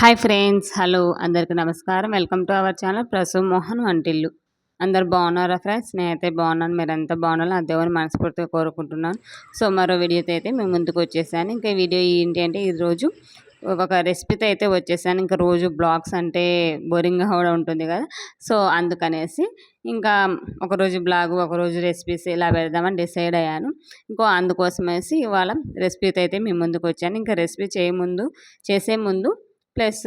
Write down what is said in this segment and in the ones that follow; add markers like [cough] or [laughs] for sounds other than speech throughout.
Hi friends hello అందరికీ నమస్కారం. Welcome to our channel Prasu Mohan వంటిల్లు. అందరు బాగున్నారా ఫ్రెండ్స్? నేనైతే బాగున్నాను. మీరంతా బాగున్నారు? ఆ దేవుని మనస్ఫూర్తిగా కోరుకుంటున్నాను. సో మరో వీడియోతో అయితే మేము ముందుకు వచ్చేసాను. ఇంకా వీడియో ఏంటి అంటే ఈరోజు ఒక రెసిపీతో అయితే వచ్చేసాను. ఇంకా రోజు బ్లాగ్స్ అంటే బోరింగ్గా కూడా ఉంటుంది కదా. సో అందుకనేసి ఇంకా ఒకరోజు బ్లాగ్ ఒకరోజు రెసిపీస్ ఇలా పెడదామని డిసైడ్ అయ్యాను. ఇంకో అందుకోసమేసి ఇవాళ రెసిపీతో అయితే మేము ముందుకు వచ్చాను. ఇంకా రెసిపీ చేయముందు చేసే ముందు ప్లస్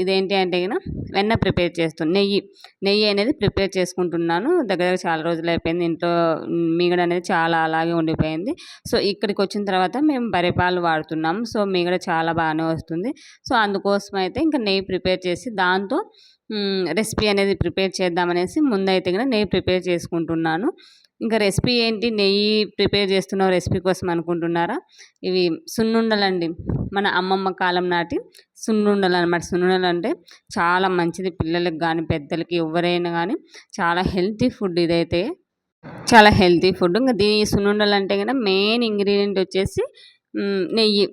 ఇదేంటి అంటే కనుక వెన్న ప్రిపేర్ చేస్తాను నెయ్యి నెయ్యి అనేది ప్రిపేర్ చేసుకుంటున్నాను. దగ్గర చాలా రోజులు అయిపోయింది. ఇంట్లో మీగడ అనేది చాలా అలాగే ఉండిపోయింది. సో ఇక్కడికి వచ్చిన తర్వాత మేము బరిపాలు వాడుతున్నాం. సో మీగడ చాలా బాగానే వస్తుంది. సో అందుకోసం అయితే ఇంకా నెయ్యి ప్రిపేర్ చేసి దాంతో రెసిపీ అనేది ప్రిపేర్ చేద్దామనేసి ముందైతే కనుక నెయ్యి ప్రిపేర్ చేసుకుంటున్నాను. ఇంకా రెసిపీ ఏంటి? నెయ్యి ప్రిపేర్ చేస్తున్న రెసిపీ కోసం అనుకుంటున్నారా? ఇవి సున్నుండలండి. మన అమ్మమ్మ కాలం నాటి సున్నుండలు అనమాట సున్నుండలు అంటే చాలా మంచిది పిల్లలకి కానీ పెద్దలకి ఎవరైనా కానీ చాలా హెల్తీ ఫుడ్ ఇదైతే. చాలా హెల్తీ ఫుడ్. ఇంకా దీని సున్నుండలు అంటే కనుక మెయిన్ ఇంగ్రీడియంట్ వచ్చేసి నెయ్యి.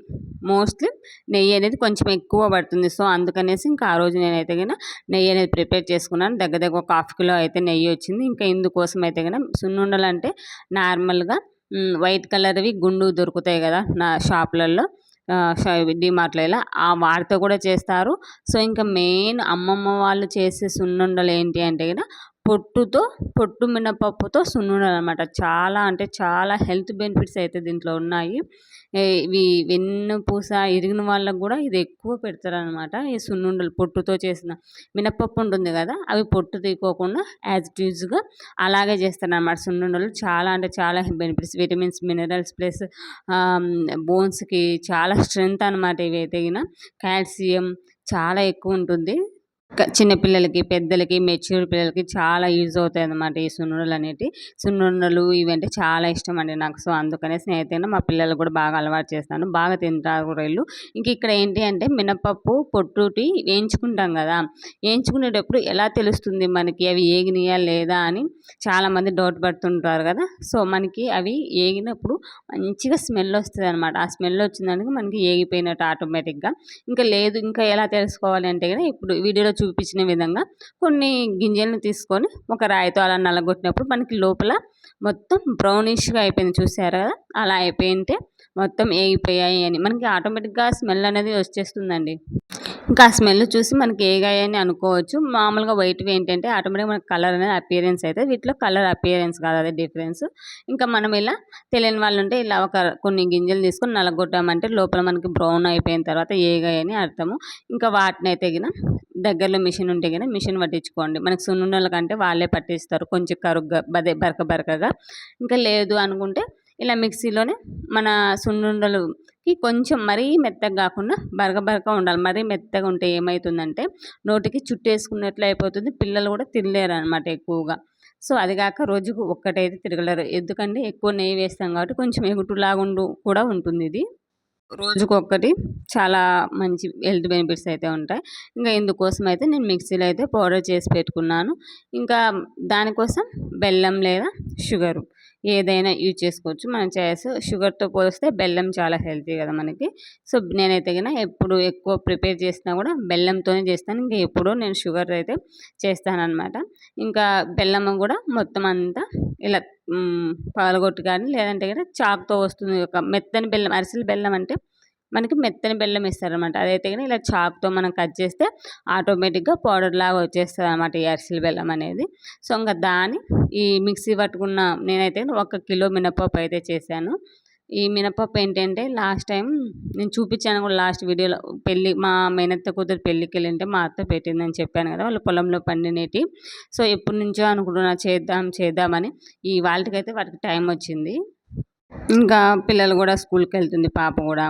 మోస్ట్లీ నెయ్యి అనేది కొంచెం ఎక్కువ పడుతుంది. సో అందుకనేసి ఇంకా ఆ రోజు నేనైతే కనుక నెయ్యి అనేది ప్రిపేర్ చేసుకున్నాను. దగ్గర దగ్గర ఒక హాఫ్ కిలో అయితే నెయ్యి వచ్చింది. ఇంకా ఇందుకోసం అయితే కనుక సున్నుండలు అంటే నార్మల్గా వైట్ కలర్వి గుండు దొరుకుతాయి కదా నా షాపులలో. డిమార్ట్లో ఇలా ఆ వాటితో కూడా చేస్తారు. సో ఇంకా మెయిన్ అమ్మమ్మ వాళ్ళు చేసే సున్నుండలు ఏంటి అంటే కదా పొట్టుతో పొట్టు మినపప్పుతో సున్నుండలు అనమాట చాలా అంటే చాలా హెల్త్ బెనిఫిట్స్ అయితే దీంట్లో ఉన్నాయి. ఇవి వెన్ను పూస ఇరిగిన వాళ్ళకు కూడా ఇది ఎక్కువ పెడతారనమాట. ఈ సున్నుండలు పొట్టుతో చేసిన మినపప్పు ఉంటుంది కదా అవి పొట్టు తీకోకుండా యాజ్ ఇట్ యూజ్గా అలాగే చేస్తారనమాట సున్నుండలు. చాలా అంటే చాలా బెనిఫిట్స్. విటమిన్స్ మినరల్స్ ప్లస్ బోన్స్కి చాలా స్ట్రెంగ్త్ అనమాట ఇవి అయితే కాల్షియం చాలా ఎక్కువ ఉంటుంది. చిన్నపిల్లలకి పెద్దలకి మెచ్యూర్ పిల్లలకి చాలా యూజ్ అవుతాయి అన్నమాట ఈ సున్నుండలు అనేవి సున్నుండలు ఇవంటే చాలా ఇష్టం అండి నాకు. సో అందుకనే స్నేహితులు మా పిల్లలు కూడా బాగా అలవాటు చేస్తాను. బాగా తింటారు కూడా వీళ్ళు. ఇంక ఇక్కడ ఏంటి అంటే మినపప్పు పొట్టుటి వేయించుకుంటాం కదా. వేయించుకునేటప్పుడు ఎలా తెలుస్తుంది మనకి? అవి ఏగినాయా లేదా అని చాలామంది డౌట్ పడుతుంటారు కదా. సో మనకి అవి ఏగినప్పుడు మంచిగా స్మెల్ వస్తుంది అనమాట ఆ స్మెల్ వచ్చిందానికి మనకి ఏగిపోయినట్టు ఆటోమేటిక్గా. ఇంకా లేదు ఇంకా ఎలా తెలుసుకోవాలి అంటే కదా ఇప్పుడు వీడియోలో చూపించిన విధంగా కొన్ని గింజలను తీసుకొని ఒక రాయితో అలా నలగొట్టినప్పుడు మనకి లోపల మొత్తం బ్రౌనిష్గా అయిపోయింది. చూసారా కదా అలా అయిపోయింటే మొత్తం ఏగిపోయాయి అని. మనకి ఆటోమేటిక్గా స్మెల్ అనేది వచ్చేస్తుందండి. ఇంకా ఆ స్మెల్ చూసి మనకి ఏగాయని అనుకోవచ్చు. మామూలుగా వైట్వి ఏంటంటే ఆటోమేటిక్ మనకి కలర్ అనేది అపియరెన్స్ అయితే వీటిలో కలర్ అపియరెన్స్ కాదు. అదే డిఫరెన్స్ ఇంకా మనం ఇలా తెలియని వాళ్ళు ఉంటే ఇలా ఒక కొన్ని గింజలు తీసుకొని నలగొట్టామంటే లోపల మనకి బ్రౌన్ అయిపోయిన తర్వాత ఏగాయని అర్థము. ఇంకా వాటిని అయితే దగ్గరలో మిషన్ ఉంటే కానీ మిషన్ పట్టించుకోండి. మనకు సున్నుండల కంటే వాళ్ళే పట్టిస్తారు. కొంచెం కరుగ్గా బదే బరక బరకగా. ఇంకా లేదు అనుకుంటే ఇలా మిక్సీలోనే మన సున్నుండలుకి కొంచెం మరీ మెత్తగా కాకుండా బరక బరక ఉండాలి. మరీ మెత్తగా ఉంటే ఏమవుతుందంటే నోటికి చుట్టేసుకున్నట్లు అయిపోతుంది. పిల్లలు కూడా తినలేరు అనమాట ఎక్కువగా. సో అది కాక రోజుకు ఒక్కటైతే తిరగలేరు. ఎందుకంటే ఎక్కువ నెయ్యి వేస్తాం కాబట్టి కొంచెం ఎగుటులాగుండు కూడా ఉంటుంది ఇది. రోజుకొకటి చాలా మంచి హెల్త్ బెనిఫిట్స్ అయితే ఉంటాయి. ఇంకా ఇందుకోసం అయితే నేను మిక్సీలో అయితే పౌడర్ చేసి పెట్టుకున్నాను. ఇంకా దానికోసం బెల్లం లేదా షుగరు. ఏదైనా యూజ్ చేసుకోవచ్చు. మనం చేసి షుగర్తో పోలిస్తే బెల్లం చాలా హెల్తీ కదా మనకి. సో నేనైతే కన్నా ఎప్పుడు ఎక్కువ ప్రిపేర్ చేసినా కూడా బెల్లంతోనే చేస్తాను. ఇంకా ఎప్పుడూ నేను షుగర్ అయితే చేస్తానన్నమాట. ఇంకా బెల్లం కూడా మొత్తం అంతా ఇలా పాలగొట్టు కానీ లేదంటే కనుక చాక్తో వస్తుంది. ఒక మెత్తని బెల్లం అరిసెల బెల్లం అంటే మనకి మెత్తని బెల్లం ఇస్తారనమాట అదైతే కానీ ఇలా చాక్తో మనం కట్ చేస్తే ఆటోమేటిక్గా పౌడర్ లాగా వచ్చేస్తుంది అనమాట ఈ అరిసెల బెల్లం అనేది. సో ఇంకా దాని ఈ మిక్సీ పట్టుకున్న నేనైతే ఒక కిలో మినపప్పు అయితే చేశాను. ఈ మినపప్పు ఏంటంటే లాస్ట్ టైం నేను చూపించాను కూడా లాస్ట్ వీడియోలో. పెళ్ళి మా మేనత్త కూతురు పెళ్ళికి వెళ్ళింటే మా అత్త పెట్టిందని చెప్పాను కదా వాళ్ళ పొలంలో పండినేటి. సో ఎప్పటి నుంచో అనుకుంటున్నా చేద్దాం చేద్దామని. ఈ వాళ్ళకైతే వాటికి టైం వచ్చింది. ఇంకా పిల్లలు కూడా స్కూల్కి వెళ్తుంది పాప కూడా.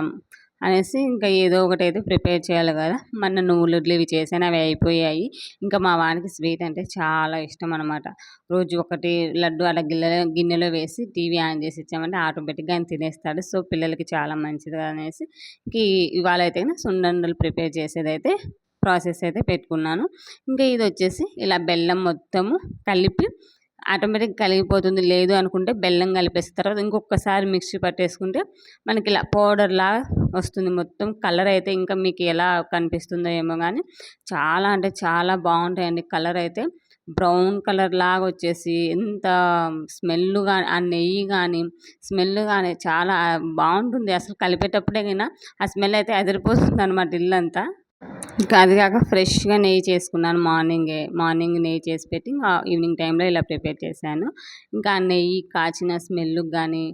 అనేసి ఇంకా ఏదో ఒకటి అయితే ప్రిపేర్ చేయాలి కదా. మన నువ్వులు ఇవి చేసాను అవి అయిపోయాయి. ఇంకా మా వానికి స్వీట్ అంటే చాలా ఇష్టం అనమాట రోజు ఒకటి లడ్డు అలా గిన్నెలో గిన్నెలో వేసి టీవీ ఆన్ చేసి ఇచ్చామంటే ఆటోమేటిక్గా ఆయన తినేస్తాడు. సో పిల్లలకి చాలా మంచిది అనేసి ఇవాళ అయితే సున్నండలు ప్రిపేర్ చేసేదైతే ప్రాసెస్ అయితే పెట్టుకున్నాను. ఇంకా ఇది వచ్చేసి ఇలా బెల్లం మొత్తము కలిపి ఆటోమేటిక్ కలిగిపోతుంది. లేదు అనుకుంటే బెల్లం కలిపేసిన తర్వాత ఇంకొకసారి మిక్సీ పట్టేసుకుంటే మనకి ఇలా పౌడర్లా వస్తుంది మొత్తం కలర్ అయితే ఇంకా మీకు ఎలా కనిపిస్తుందో ఏమో కానీ చాలా అంటే చాలా బాగుంటాయండి కలర్ అయితే. బ్రౌన్ కలర్ లాగా వచ్చేసి ఎంత స్మెల్ కానీ ఆ నెయ్యి కానీ స్మెల్ కానీ చాలా బాగుంటుంది. అసలు కలిపేటప్పుడే కానీ ఆ స్మెల్ అయితే అదిరిపోతుంది అనమాట ఇల్లంతా. ఇంకా అది కాక ఫ్రెష్గా నెయ్యి చేసుకున్నాను మార్నింగే. మార్నింగ్ నెయ్యి చేసి పెట్టి ఇంకా ఈవినింగ్ టైంలో ఇలా ప్రిపేర్ చేశాను. ఇంకా నెయ్యి కాచిన స్మెల్కి కానీ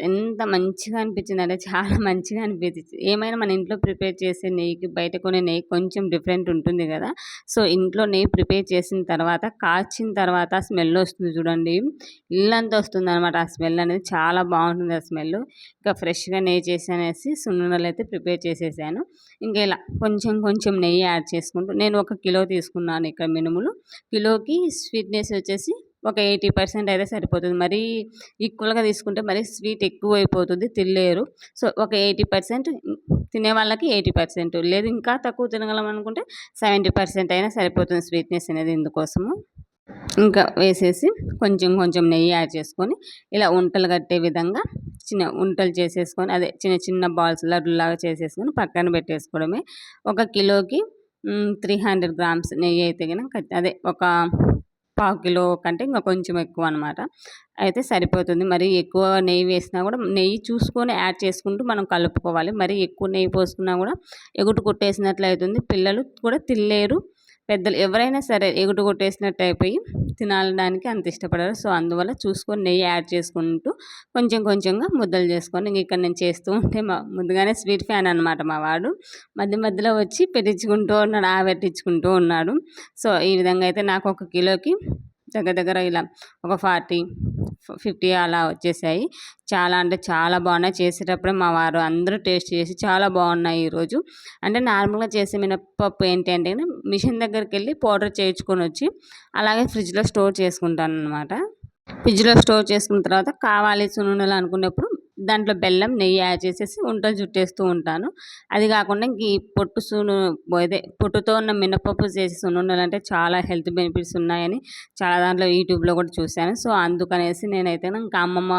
ఎంత మంచిగా అనిపించింది అంటే చాలా [laughs] మంచిగా అనిపించింది. ఏమైనా మన ఇంట్లో ప్రిపేర్ చేసే నెయ్యికి బయట కొనే నెయ్యి కొంచెం డిఫరెంట్ ఉంటుంది కదా. సో ఇంట్లో నెయ్యి ప్రిపేర్ చేసిన తర్వాత కాచిన తర్వాత స్మెల్ వస్తుంది చూడండి. ఇల్లంతా వస్తుంది అనమాట ఆ స్మెల్ అనేది. చాలా బాగుంటుంది ఆ స్మెల్. ఇంకా ఫ్రెష్గా నెయ్యి చేసి సున్నుండలు అయితే ప్రిపేర్ చేసేసాను. ఇంకా ఇలా కొంచెం కొంచెం నెయ్యి యాడ్ చేసుకుంటూ నేను ఒక కిలో తీసుకున్నాను ఇక్కడ మినుములు. కిలోకి స్వీట్నెస్ వచ్చేసి ఒక ఎయిటీ పర్సెంట్ అయితే సరిపోతుంది. మరీ ఈక్వల్గా తీసుకుంటే మరీ స్వీట్ ఎక్కువ అయిపోతుంది తినలేరు. సో ఒక ఎయిటీ పర్సెంట్ తినే వాళ్ళకి ఎయిటీ పర్సెంట్. లేదు ఇంకా తక్కువ తినగలం అనుకుంటే సెవెంటీ పర్సెంట్ అయినా సరిపోతుంది స్వీట్నెస్ అనేది ఇందుకోసము. ఇంకా వేసేసి కొంచెం కొంచెం నెయ్యి యాడ్ చేసుకొని ఇలా ఉంటలు కట్టే విధంగా చిన్న ఉంటలు చేసేసుకొని అదే చిన్న చిన్న బాల్స్ లడ్డులాగా చేసేసుకొని పక్కన పెట్టేసుకోవడమే. ఒక కిలోకి త్రీ హండ్రెడ్ గ్రామ్స్ నెయ్యి అయితే కనుక అదే ఒక పావు కిలో కంటే ఇంకా కొంచెం ఎక్కువ అనమాట అయితే సరిపోతుంది. మరి ఎక్కువ నెయ్యి వేసినా కూడా నెయ్యి చూసుకొని యాడ్ చేసుకుంటూ మనం కలుపుకోవాలి. మరి ఎక్కువ నెయ్యి పోసుకున్నా కూడా ఎగుటు కొట్టేసినట్లు అవుతుంది పిల్లలు కూడా తినలేరు. పెద్దలు ఎవరైనా సరే ఎగుటు కొట్టేసినట్టు అయిపోయి తినడానికి అంత ఇష్టపడరు. సో అందువల్ల చూసుకొని నెయ్యి యాడ్ చేసుకుంటూ కొంచెం కొంచెంగా ముద్దలు చేసుకొని ఇంక ఇక్కడ నేను చేస్తూ ఉంటే మా ముందుగానే స్వీట్ ఫ్యాన్ అనమాట మా వాడు. మధ్య మధ్యలో వచ్చి పెట్టించుకుంటూ ఉన్నాడు ఆ పెట్టించుకుంటూ ఉన్నాడు. సో ఈ విధంగా అయితే నాకు ఒక కిలోకి దగ్గర దగ్గర ఇలా ఒక ఫార్టీ ఫిఫ్టీ అలా వచ్చేసాయి. చాలా అంటే చాలా బాగున్నాయి. చేసేటప్పుడే మా వారు అందరూ టేస్ట్ చేసి చాలా బాగున్నాయి ఈరోజు అంటే నార్మల్గా చేసే మినప్పప్పు ఏంటి అంటే మిషన్ దగ్గరికి వెళ్ళి పౌడర్ చేయించుకొని వచ్చి అలాగే ఫ్రిడ్జ్లో స్టోర్ చేసుకుంటాను అనమాట ఫ్రిడ్జ్లో స్టోర్ చేసుకున్న తర్వాత కావాలి సున్నుండలు అనుకున్నప్పుడు దాంట్లో బెల్లం నెయ్యి యాడ్ చేసేసి ఉంటలు చుట్టేస్తూ ఉంటాను. అది కాకుండా ఇంక ఈ పొట్టు సూను అదే పొట్టుతో ఉన్న మినపప్పు చేసి సున్నుండలు అంటే చాలా హెల్త్ బెనిఫిట్స్ ఉన్నాయని చాలా దాంట్లో యూట్యూబ్లో కూడా చూశాను. సో అందుకనేసి నేనైతే ఇంకా అమ్మమ్మ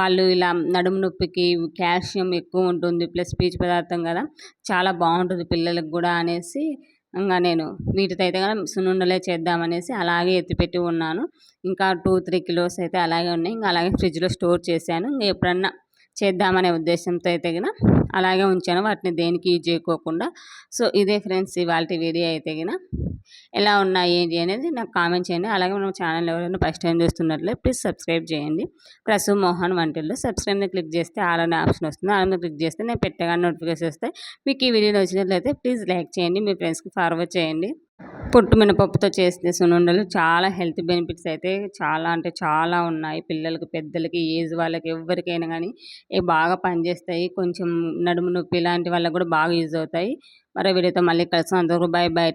వాళ్ళు ఇలా నడుము నొప్పికి కాల్షియం ఎక్కువ ఉంటుంది ప్లస్ పీచు పదార్థం కదా చాలా బాగుంటుంది పిల్లలకు కూడా అనేసి ఇంకా నేను వీటితో అయితే కదా సున్నుండలే చేద్దామనేసి అలాగే ఎత్తిపెట్టి ఉన్నాను. ఇంకా టూ త్రీ కిలోస్ అయితే అలాగే ఉన్నాయి. ఇంకా అలాగే ఫ్రిడ్జ్లో స్టోర్ చేశాను. ఇంకా ఎప్పుడన్నా చేద్దామనే ఉద్దేశంతో అయితే గిన అలాగే ఉంచాను. వాటిని దేనికి యూజ్ చేయకోకుండా. సో ఇదే ఫ్రెండ్స్ ఇవాళ వీడియో అయితే గిన ఎలా ఉన్నాయి ఏంటి అనేది నాకు కామెంట్ చేయండి. అలాగే మనం ఛానల్ ఎవరైనా ఫస్ట్ టైం చూస్తున్నట్లే ప్లీజ్ సబ్స్క్రైబ్ చేయండి. ప్రసూ మోహన్ వంటల్లో సబ్స్క్రైబ్ని క్లిక్ చేస్తే ఆలనే ఆప్షన్ వస్తుంది. ఆలనే క్లిక్ చేస్తే నేను పెట్టగానే నోటిఫికేషన్ వస్తాయి. మీకు ఈ వీడియో వచ్చినట్లయితే ప్లీజ్ లైక్ చేయండి. మీ ఫ్రెండ్స్కి ఫార్వర్డ్ చేయండి. పొట్టు మినపప్పుతో చేసిన సునుండలు చాలా హెల్త్ బెనిఫిట్స్ అయితే చాలా అంటే చాలా ఉన్నాయి. పిల్లలకి పెద్దలకి ఏజ్ వాళ్ళకి ఎవరికైనా కానీ బాగా పనిచేస్తాయి. కొంచెం నడుము నొప్పి ఇలాంటి వాళ్ళకి కూడా బాగా యూజ్ అవుతాయి. మరో వీడియోతో మళ్ళీ కలిసి అందరూ బాయ్ బాయ్